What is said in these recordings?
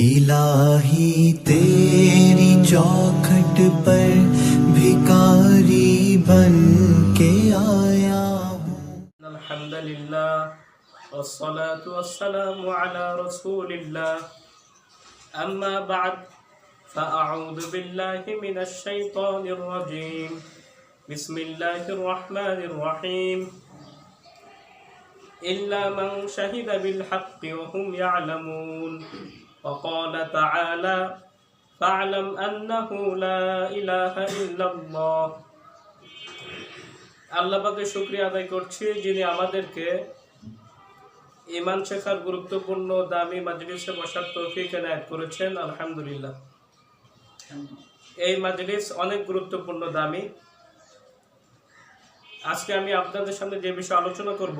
इलाही तेरी चौखट पर भिकारी बन के आया हूँ الحمد لله والصلاة والسلام على رسول الله أما بعد فأعوذ بالله من الشيطان الرجيم بسم الله الرحمن الرحيم إلا من شهد بالحق وهم يعلمون وقال تعالى فاعلم أنه لا إله إلا الله আল্লাহ পাকে শুক্রিয়া আদায় করছি যিনি আমাদেরকে ইমান শেখার গুরুত্বপূর্ণ দামি মাজলিসে বসার তৌফিক এনায়ত করেছেন আলহামদুলিল্লাহ এই মাজলিস অনেক গুরুত্বপূর্ণ দামি আজকে আমি আপনাদের সামনে যে বিষয়ে আলোচনা করব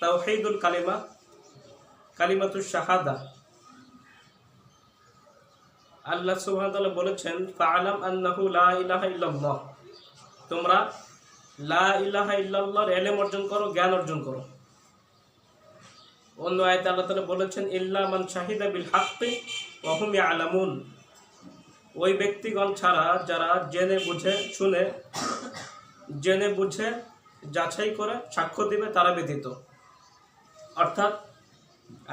তাওহীদুল কালিমা কালিমাতুর শাহাদা। আল্লাহ সুবহানাহু বলেছেন, ফাআলাম আন্নাহু লা ইলাহা ইল্লাল্লাহ। তোমরা লা ইলাহা ইল্লাল্লাহর এলেম অর্জন করো, জ্ঞান অর্জন করো। অন্য আয়তে আল্লাহ তাআলা বলেছেন, ইল্লা মান শাহিদা বিল হাক্কি ওয়া হুম ওই ব্যক্তিগণ ছাড়া যারা জেনে বুঝে, শুনে, জেনে বুঝে, যাচাই করে সাক্ষ্য দিবে, তারা ব্যতীত। অর্থাৎ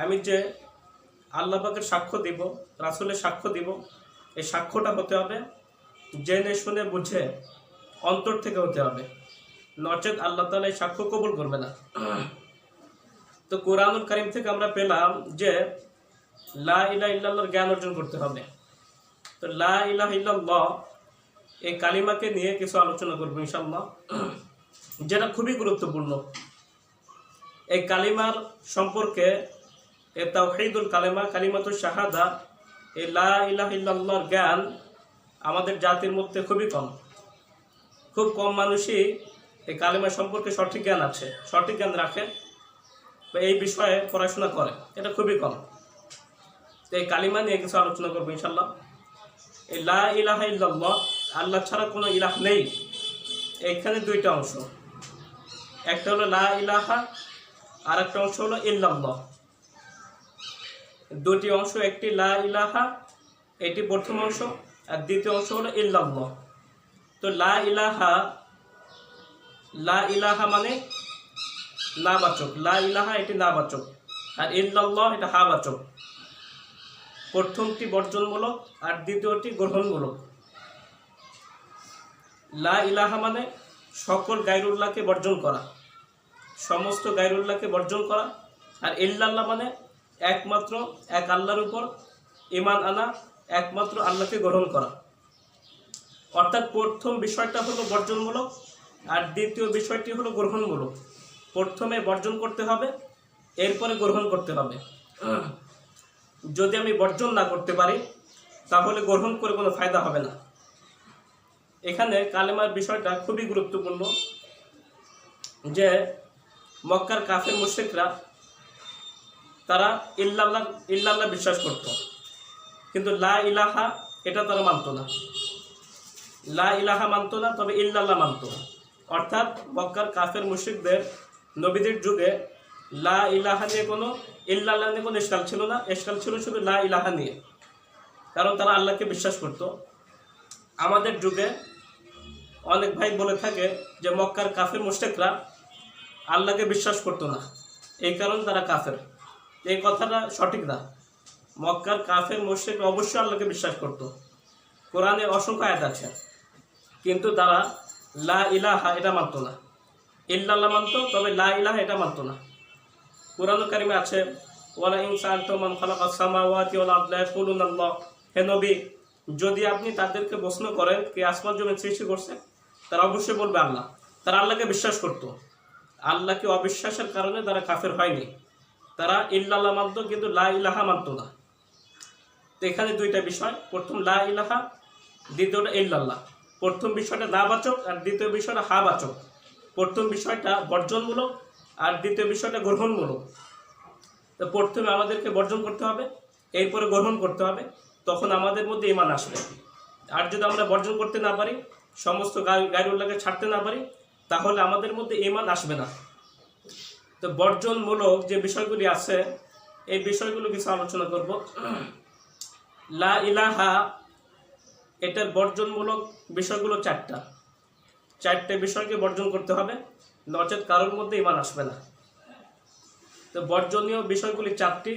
আমি যে আল্লাহ পাকের সাক্ষ্য দিব, রাসূলের সাক্ষ্য দিব, এই সাক্ষ্যটা হতে হবে জেনে শুনে বুঝে অন্তর থেকে হতে হবে। নচেত আল্লাহ তালা এই সাক্ষ্য কবুল করবে না। তো কোরআনুল করিম থেকে আমরা পেলাম যে লা ইলাহ ইল্লাল্লাহর জ্ঞান অর্জন করতে হবে। তো লা ইলাহ ইল্লাল্লাহ এই কালিমাকে নিয়ে কিছু আলোচনা করব ইনশাল্লাহ যেটা খুবই গুরুত্বপূর্ণ। এই কালিমার সম্পর্কে এ তাওহীদুল কালিমা কালিমাতুর শাহাদা। এই লা ইলাহ ইল্লাল্লাহর জ্ঞান আমাদের জাতির মধ্যে খুবই কম। খুব কম মানুষই এই কালিমা সম্পর্কে সঠিক জ্ঞান আছে, সঠিক জ্ঞান রাখে বা এই বিষয়ে পড়াশোনা করে, এটা খুবই কম। এই কালিমা নিয়ে কিছু আলোচনা করব ইনশাল্লাহ এই লা ইলাহা ইল্লাল্লাহ, আল্লাহ ছাড়া কোনো ইলাহ নেই। এইখানে দুইটা অংশ। একটা হলো লা ইলাহা আর একটা অংশ হলো ইল্লাল্লাহ। দুটি অংশ একটি লা ইলাহা, এটি প্রথম অংশ, আর দ্বিতীয় অংশ হলো ইল্লাল্লাহ। তো লা ইলাহা লা ইলাহা মানে নাবাচক। লা ইলাহা, এটি নাবাচক। আর ইল্লাল্লাহ, এটা হাবাচক। প্রথমটি বর্জনমূলক, আর দ্বিতীয়টি গ্রহণমূলক। লা ইলাহা মানে সকল গাইরুল্লাহকে বর্জন করা। সমস্ত গাইরুল্লাহকে বর্জন করা। আর ইল্লাল্লাহ মানে একমাত্র এক আল্লাহর উপর ইমান আনা, একমাত্র আল্লাহকে গ্রহণ করা। অর্থাৎ প্রথম বিষয়টা হলো বর্জনমূলক, আর দ্বিতীয় বিষয়টি হলো গ্রহণমূলক। প্রথমে বর্জন করতে হবে, এরপরে গ্রহণ করতে হবে। যদি আমি বর্জন না করতে পারি, তাহলে গ্রহণ করে কোনো ফায়দা হবে না। এখানে কালেমার বিষয়টা খুবই গুরুত্বপূর্ণ, যে মক্কার কাফের মুশ্রিকরা তারা ইল্লাল্লাহ ইল্লাল্লাহ বিশ্বাস করত। কিন্তু লা ইলাহা, এটা তারা মানতো না। লা ইলাহা মানতো না, তবে ইল্লাল্লাহ মানতো অর্থাৎ মক্কার কাফের, মুশরিকদের নবীদের যুগে লা ইলাহা নিয়ে কোনো, ইল্লাল্লাহ নিয়ে কোনো এসকাল ছিল না। এসকাল ছিল শুধু লা ইলাহা নিয়ে। কারণ তারা আল্লাহকে বিশ্বাস করত। আমাদের যুগে অনেক ভাই বলে থাকে যে, মক্কার কাফের মুশরিকরা আল্লাহকে বিশ্বাস করতো না। এই কারণে তারা কাফের। এই কথাটা সঠিক না। মক্কার কাফের মুশরিক অবশ্যই আল্লাহকে বিশ্বাস করত। কোরআনে অসংখ্য আয়াত আছে। কিন্তু তারা লা ইলাহা এটা মানত না। ইল্লাল্লাহ মানত, তবে লা ইলাহা এটা মানত না। কোরআন কারিমে আছে ওয়ালা ইনসান তো মান খালাকা সামাওয়াতি ওয়াল আরদা ইয়াকুলুন আল্লাহ। হে নবী, যদি আপনি তাদেরকে প্রশ্ন করেন কে আসমান জমিন সৃষ্টি করছে, তারা অবশ্যই বলবে আল্লাহ। তারা আল্লাহকে বিশ্বাস করত। আল্লাহকে অবিশ্বাসের কারণে তারা কাফের হয়নি। তারা ইল্লাল্লাহ মানত, কিন্তু লা ইলাহা মানত না। তো এখানে দুইটা বিষয়। প্রথম লা ইলাহা, দ্বিতীয়টা ইল্লাল্লাহ। প্রথম বিষয়টা না বাচক, আর দ্বিতীয় বিষয়টা হা বাচক। প্রথম বিষয়টা বর্জনমূলক, আর দ্বিতীয় বিষয়টা গ্রহণমূলক। তো প্রথমে আমাদেরকে বর্জন করতে হবে, এরপরে গ্রহণ করতে হবে, তখন আমাদের মধ্যে ইমান আসবে। আর যদি আমরা বর্জন করতে না পারি, সমস্ত গাড়ি গাড়িগুলোকে ছাড়তে না পারি, তাহলে আমাদের মধ্যে ইমান আসবে না। তো বর্জনমূলক যে বিষয়গুলি আছে, এই বিষয়গুলো কিছু আলোচনা করব। লা ইলাহা এটার বর্জনমূলক বিষয়গুলো চারটা। চারটে বিষয়কে বর্জন করতে হবে, নচেত কারোর মধ্যে ইমান আসবে না। তো বর্জনীয় বিষয়গুলি চারটি।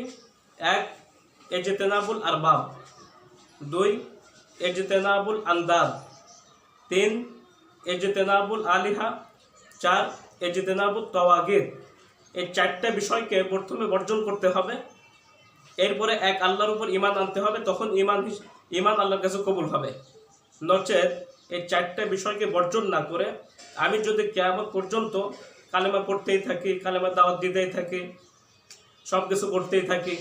এক, এজেতেনাবুল আরবাব। দুই, এজতেনাবুল আন্দাদ তিন, এজতেনাবুল আলিহা। চার এজতেনাবুল তওয়াগির এই চারটা বিষয়কে প্রথমে বর্জন করতে হবে। এরপরে এক, আল্লাহর উপর ইমান আনতে হবে, তখন ইমান ইমান আল্লাহর কাছে কবুল হবে। নচেত এই চারটা বিষয়কে বর্জন না করে আমি যদি কেয়ামত পর্যন্ত কালেমা পড়তেই থাকি, কালেমা দাওয়াত দিতেই থাকি সব কিছু করতেই থাকি,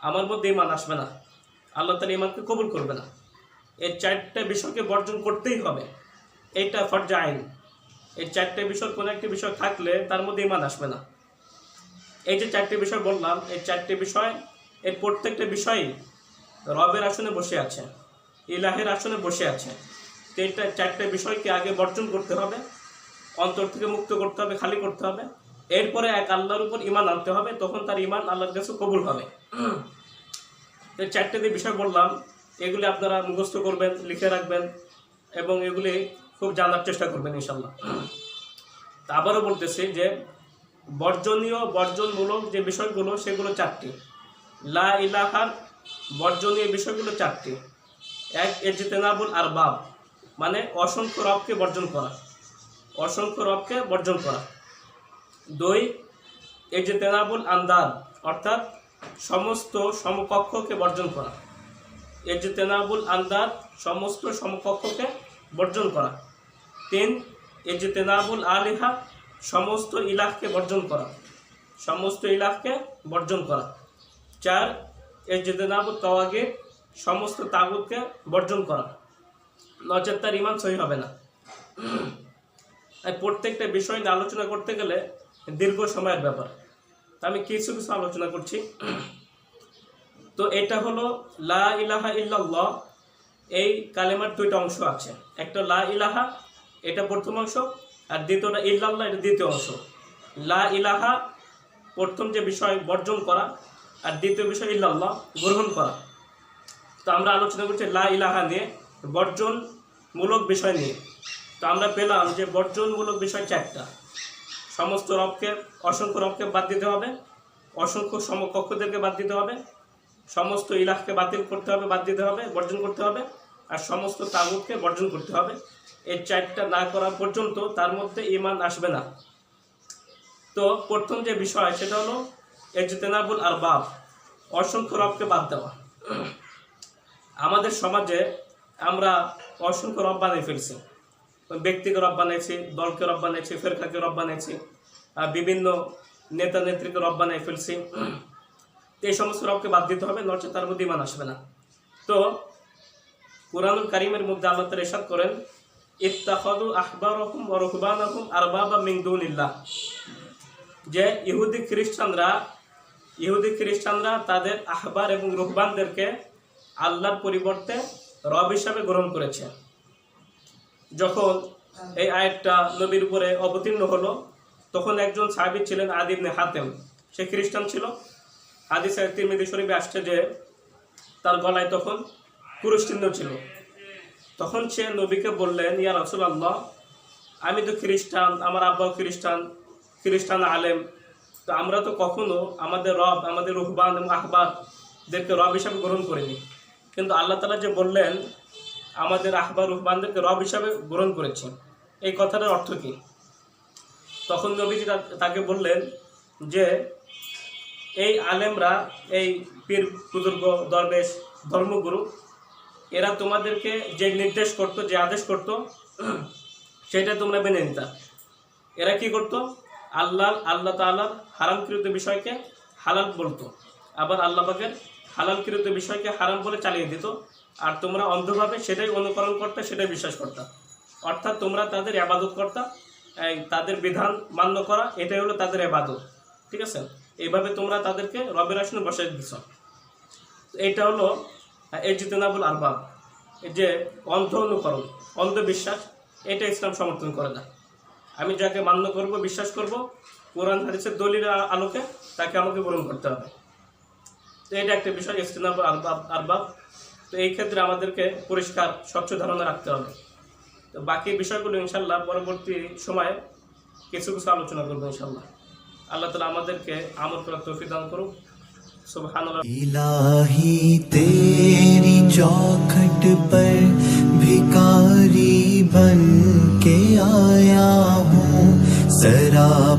আমার মধ্যে ইমান আসবে না। আল্লাহ তালা ইমানকে কবুল করবে না। এই চারটা বিষয়কে বর্জন করতেই হবে। এইটা ফরজা আইন। এই চারটে বিষয় কোনো একটি বিষয় থাকলে তার মধ্যে ইমান আসবে না। এই যে চারটি বিষয় বললাম, এই চারটি বিষয়, এর প্রত্যেকটা বিষয়ই রবের আসনে বসে আছে, ইলাহের আসনে বসে আছে। এইটা চারটে বিষয়কে আগে বর্জন করতে হবে, অন্তর থেকে মুক্ত করতে হবে, খালি করতে হবে। এরপরে এক আল্লাহর উপর ইমান আনতে হবে, তখন তার ইমান আল্লাহর কাছে কবুল হবে। তো চারটে যে বিষয় বললাম, এগুলি আপনারা মুখস্থ করবেন, লিখে রাখবেন, এবং এগুলি খুব জানার চেষ্টা করবেন ইনশাল্লাহ তা আবারও বলতেছি যে বর্জনীয়, বর্জনমূলক যে বিষয়গুলো, সেগুলো চারটি। লা ইলাহার বর্জনীয় বিষয়গুলো চারটি। এক এজতেনাবুল আর বাব মানে অসংখ্য রবকে বর্জন করা। অসংখ্য রবকে বর্জন করা। দুই এজতেনাবুল আন্দাদ অর্থাৎ সমস্ত সমকক্ষকে বর্জন করা। এজতেনাবুল আন্দাদ সমস্ত সমকক্ষকে বর্জন করা। তিন এজতেনাবুল আলিহা সমস্ত ইলাহকে বর্জন করা। সমস্ত ইলাহকে বর্জন করা। চার এজতেনাবুল তাওয়াগে সমস্ত তাগুতকে বর্জন করা। নচেত তার ইমান সহি হবে না। প্রত্যেকটা বিষয় নিয়ে আলোচনা করতে গেলে দীর্ঘ সময়ের ব্যাপার। তা আমি কিছু কিছু আলোচনা করছি। তো এটা হলো লা ইলাহা ইল্লাল্লাহ। এই কালেমার দুইটা অংশ আছে। একটা লা ইলাহা, এটা প্রথম অংশ। আর দ্বিতীয়টা ইল্লাল্লাহ, এটা দ্বিতীয় অংশ। লা ইলাহা, প্রথম যে বিষয় বর্জন করা, আর দ্বিতীয় বিষয় ইল্লাল্লাহ, গ্রহণ করা। তো আমরা আলোচনা করছি লা ইলাহা নিয়ে, বর্জনমূলক বিষয় নিয়ে। তো আমরা পেলাম যে বর্জনমূলক বিষয় চারটা। সমস্ত রবকে, অসংখ্য রবকে বাদ দিতে হবে, অসংখ্য সমকক্ষদেরকে বাদ দিতে হবে, সমস্ত ইলাহকে বাতিল করতে হবে, বাদ দিতে হবে, বর্জন করতে হবে, আর সমস্ত তাগুতকে বর্জন করতে হবে। এই চারটা না করা পর্যন্ত তার মধ্যে ইমান আসবে না। তো প্রথম যে বিষয়, সেটা হলো এজতেনাবুল আর বাপ অসংখ্য রবকে বাদ দেওয়া। আমাদের সমাজে আমরা অসংখ্য রব বানিয়ে ফেলছি। ব্যক্তিকে রব বানিয়েছি, দলকে রব বানিয়েছি, ফেরকাকে রব বানিয়েছি বিভিন্ন নেতা নেত্রীকে রব বানিয়ে ফেলছি। এই সমস্ত রবকে বাদ দিতে হবে নচে তার মধ্যে ইমান আসবে না। তো কোরআনুল কারিমের মধ্যে আল্লাহ তালা ইরশাদ করেন ইত্তাখাদু আহবারহুম ওয়া রুহবানাহুম আরবাবা মিন দুনিল্লাহ। যে ইহুদি খ্রিস্টানরা ইহুদি খ্রিস্টানরা তাদের আহবার এবং রুহবানদেরকে আল্লাহর পরিবর্তে রব হিসাবে গ্রহণ করেছে। যখন এই আয়াতটা নবীর উপরে অবতীর্ণ হলো, তখন একজন সাহাবী ছিলেন আদিবনে হাতেম। সে খ্রিস্টান ছিল। হাদিস তিরমিদি শরীফে আসছে যে তার গলায় তখন পুরুষ চিহ্ন ছিল। তখন সে নবীকে বললেন, ইয়া রসুল আল্লাহ আমি তো খ্রিস্টান, আমার আব্বাও খ্রিস্টান খ্রিস্টান আলেম। তো আমরা তো কখনো আমাদের রব, আমাদের রুহবান এবং আহবারদেরকে রব হিসাবে গ্রহণ করিনি। কিন্তু আল্লাহ তালা যে বললেন, আমাদের আহবার রুহবানদেরকে রব হিসাবে গ্রহণ করেছি। এই কথাটার অর্থ কী? তখন নবীজি তাকে বললেন যে, এই আলেমরা, এই পীর বুজুর্গ, দরবেশ, ধর্মগুরু এরা তোমাদেরকে যে নির্দেশ করতো, যে আদেশ করতো, সেটা তোমরা মেনে নিতা। এরা কি করতো? আল্লাহ আল্লাহ তাআলার হারামকৃত বিষয়কে হালাল বলতো। আবার আল্লাহ পাকের হালালকৃত বিষয়কে হারাম বলে চালিয়ে দিত। আর তোমরা অন্ধভাবে সেটাই অনুকরণ করতে, সেটাই বিশ্বাস করতা। অর্থাৎ তোমরা তাদের আবাদত করতা তাদের বিধান মান্য করা, এটাই হলো তাদের আবাদত ঠিক আছে? এইভাবে তোমরা তাদেরকে রবের আসনে বসাই দিছ। এইটা হলো এজিতেনাবুল আরবাব, এই যে অন্ধ অনুকরণ, অন্ধবিশ্বাস, এটা ইসলাম সমর্থন করে না। আমি যাকে মান্য করব, বিশ্বাস করব, কোরআন, হাদিসের দলিল আলোকে তাকে আমাকে গ্রহণ করতে হবে। তো এটা একটা বিষয় ইস্তেনাব আরবাব আরবাব, তো এই ক্ষেত্রে আমাদেরকে পরিষ্কার, স্বচ্ছ ধারণা রাখতে হবে। তো বাকি বিষয়গুলো ইনশাল্লাহ পরবর্তী সময়ে কিছু কিছু আলোচনা করব ইনশাল্লাহ আল্লাহ তালা আমাদেরকে আমল করার তৌফিক দান করুক। इलाही तेरी चौखट पर भिकारी बन के आया हूँ। सरा